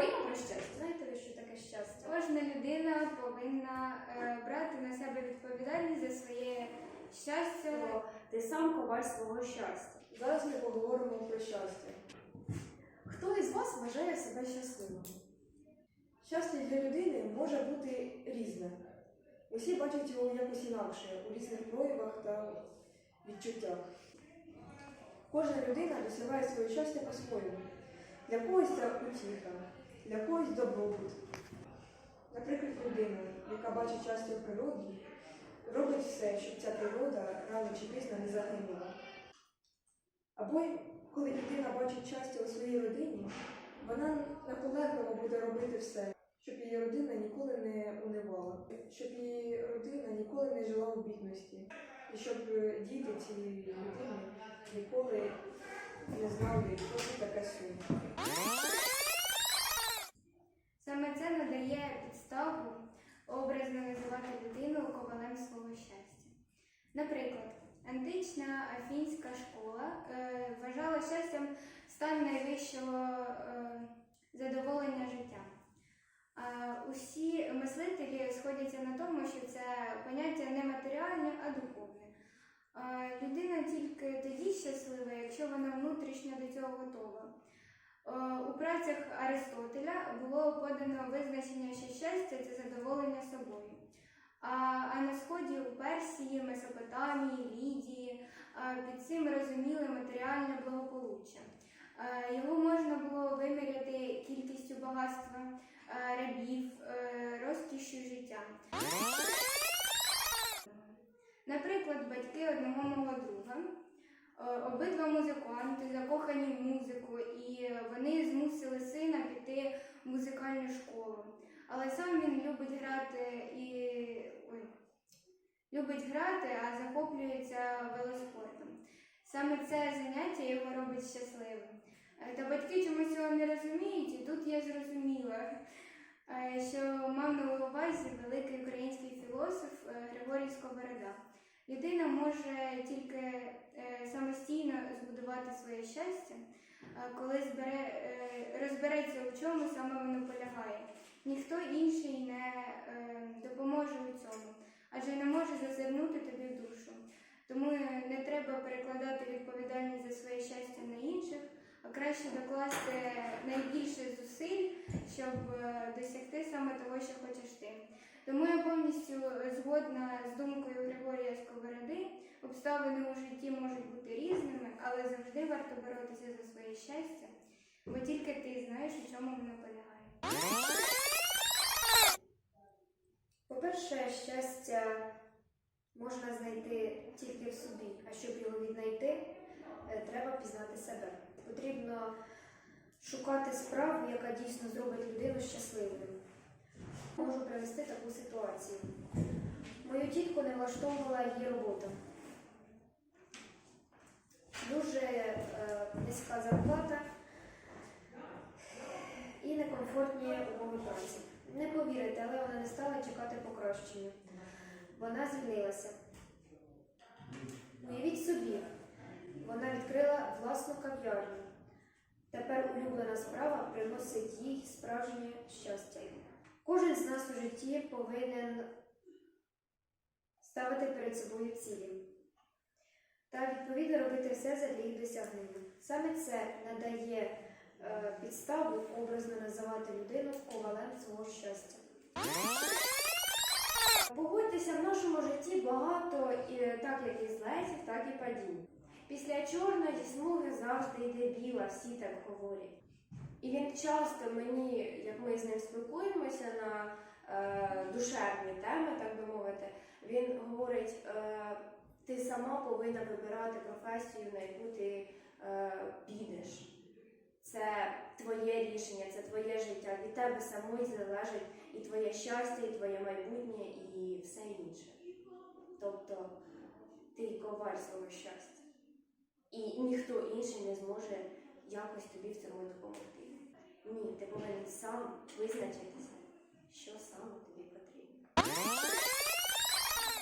Поговоримо про щастя. Знаєте ви, що таке щастя? Кожна людина повинна е, брати на себе відповідальність за своє щастя. О, ти сам коваль свого щастя. Зараз ми поговоримо про щастя. Хто із вас вважає себе щасливим? Щастя для людини може бути різне. Усі бачать його якось інакше, у різних проявах та відчуттях. Кожна людина досягає своє щастя по-своєму. Для когось це утіха, для когось добробут. Наприклад, людина, яка бачить щастя в природі, робить все, щоб ця природа рано чи пізно не загинула. Або коли людина бачить щастя у своїй родині, вона наполегливо буде робити все, щоб її родина ніколи не унивала, щоб її родина ніколи не жила у бідності, і щоб діти цієї людини ніколи не знали, що це таке сум. Саме це надає підставу образно називати людину ковалем свого щастя. Наприклад, антична афінська школа е, вважала щастям стан найвищого е, задоволення життя. А усі мислителі сходяться на тому, що це поняття не матеріальне, а духовне. А людина тільки тоді щаслива, якщо вона внутрішньо до цього готова. Е, У працях Аристотеля було подано визначення, що щастя це задоволення собою. А, на сході у Персії, Месопотамії, Лідії е, під цим розуміли матеріальне благополуччя. Е, Його можна було виміряти кількістю багатства, рабів, розкішшю життя. Наприклад, батьки одного мого друга Обидва музиканти закохані в музику, і вони змусили сина піти в музикальну школу. Але сам він любить грати і ой, любить грати, а захоплюється велоспортом. Саме це заняття його робить щасливим. Е, Та батьки чомусь цього не розуміють, і тут я зрозуміла, е, що мав на увазі великий український філософ е, Григорій Сковорода. Людина може тільки е, самостійно збудувати своє щастя, е, коли збере, е, розбереться, у чому саме воно полягає. Ніхто інший не е, допоможе у цьому, адже не може зазирнути тобі в душу. Тому е, не треба перекладати відповідальність за своє щастя на інших, а краще докласти найбільше зусиль, щоб е, досягти саме того, що хочеш ти. Тому я повністю згодна з думкою Григорія Сковороди. Обставини у житті можуть бути різними, але завжди варто боротися за своє щастя, бо тільки ти знаєш, у чому воно полягає. По-перше, щастя можна знайти тільки в собі, а щоб його віднайти, е, треба пізнати себе. Потрібно шукати справу, яка дійсно зробить людину щасливою. Можу привести таку ситуацію. Мою тітку не влаштовувала її робота. Дуже е, низька зарплата і некомфортні умови праці. Не повірите, але вона не стала чекати покращення. Вона звільнилася. Уявіть собі, вона відкрила власну кав'ярню. Тепер улюблена справа приносить їй справжнє щастя. Кожен з нас у житті повинен ставити перед собою цілі та відповідно робити все задля їх досягнення. Саме це надає е, підставу образно називати людину ковалем свого щастя. Погодьтеся, в нашому житті багато і, так як і злетів, так і падінь. Після чорної смуги завжди йде біла, всі так говорять. І він часто мені, як ми з ним спілкуємося на е, душевні теми, так би мовити, він говорить, е, ти сама повинна вибирати професію, на яку ти е, підеш. Це твоє рішення, це твоє життя. Від тебе самої залежить і твоє щастя, і твоє майбутнє, і все інше. Тобто ти коваль свого щастя. І ніхто інший не зможе якось тобі в цьому допомогти. Ні, ти повинен сам визначитися, що саме тобі потрібно.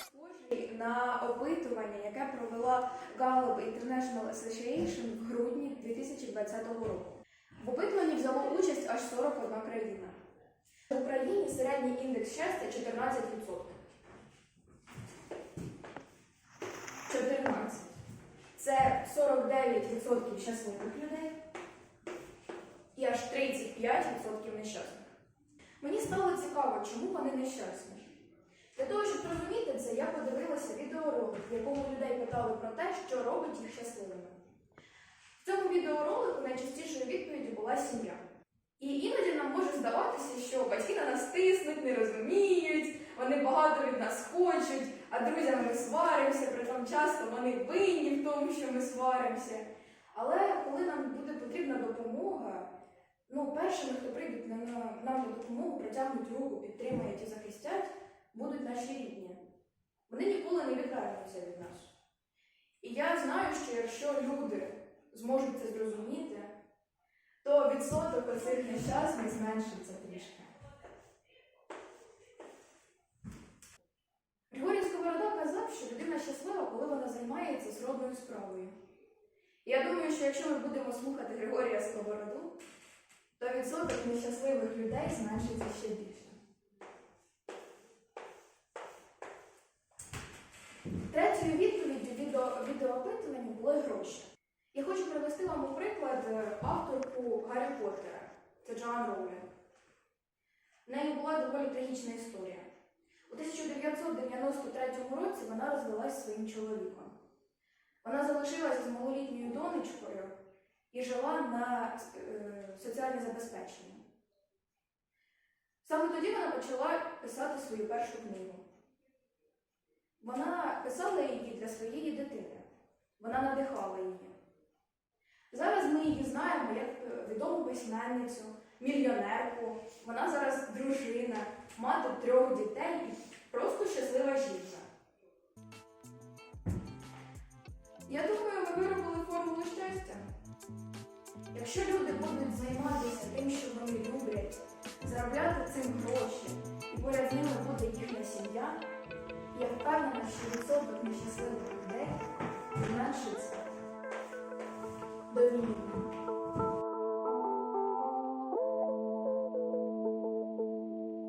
Схожий на опитування, яке провела Gallup International Association в грудні 2020 року. В опитуванні взяло участь аж 41 країна. В Україні середній індекс щастя 14%. 14. Це 49% щасливих людей і аж 35% нещасних. Мені стало цікаво, чому вони нещасні. Для того, щоб зрозуміти це, я подивилася відеоролик, в якому людей питали про те, що робить їх щасливими. В цьому відеоролику найчастішою відповіддю була сім'я. І іноді нам може здаватися, що батьки на нас тиснуть, не розуміють, вони багато від нас хочуть, а друзям ми сваримося, притом часто вони винні в тому, що ми сваримося. Але коли нам буде потрібна допомога, ну, першими, хто прийдуть на, на, нам на допомогу, протягнуть руку, підтримають і захистять, будуть наші рідні. Вони ніколи не відвернуться від нас. І я знаю, що якщо люди зможуть це зрозуміти, то відсоток оцих нещасних зменшиться трішки. Григорій Сковорода казав, що людина щаслива, коли вона займається сродною справою. Я думаю, що якщо ми будемо слухати Григорія Сковороду, то відсоток нещасливих людей зменшиться ще більше. Третьою відповіддю відео, відеоопитування були гроші. Я хочу привести вам у приклад е, авторку Гаррі Поттера. Це Джоан Роулінг. В неї була доволі трагічна історія. У 1993 році вона розвелася зі своїм чоловіком. Вона залишилася з малолітньою донечкою і жила на е, соціальне забезпечення. Саме тоді вона почала писати свою першу книгу. Вона писала її для своєї дитини. Вона надихала її. Зараз ми її знаємо як е, відому письменницю, мільйонерку. Вона зараз дружина, мати трьох дітей і просто щаслива жінка. займатися тим, що вони люблять, заробляти цим гроші, і поряд ними буде їхня сім'я, я впевнена, що відсоток нещасливих людей зменшиться. До мінімуму.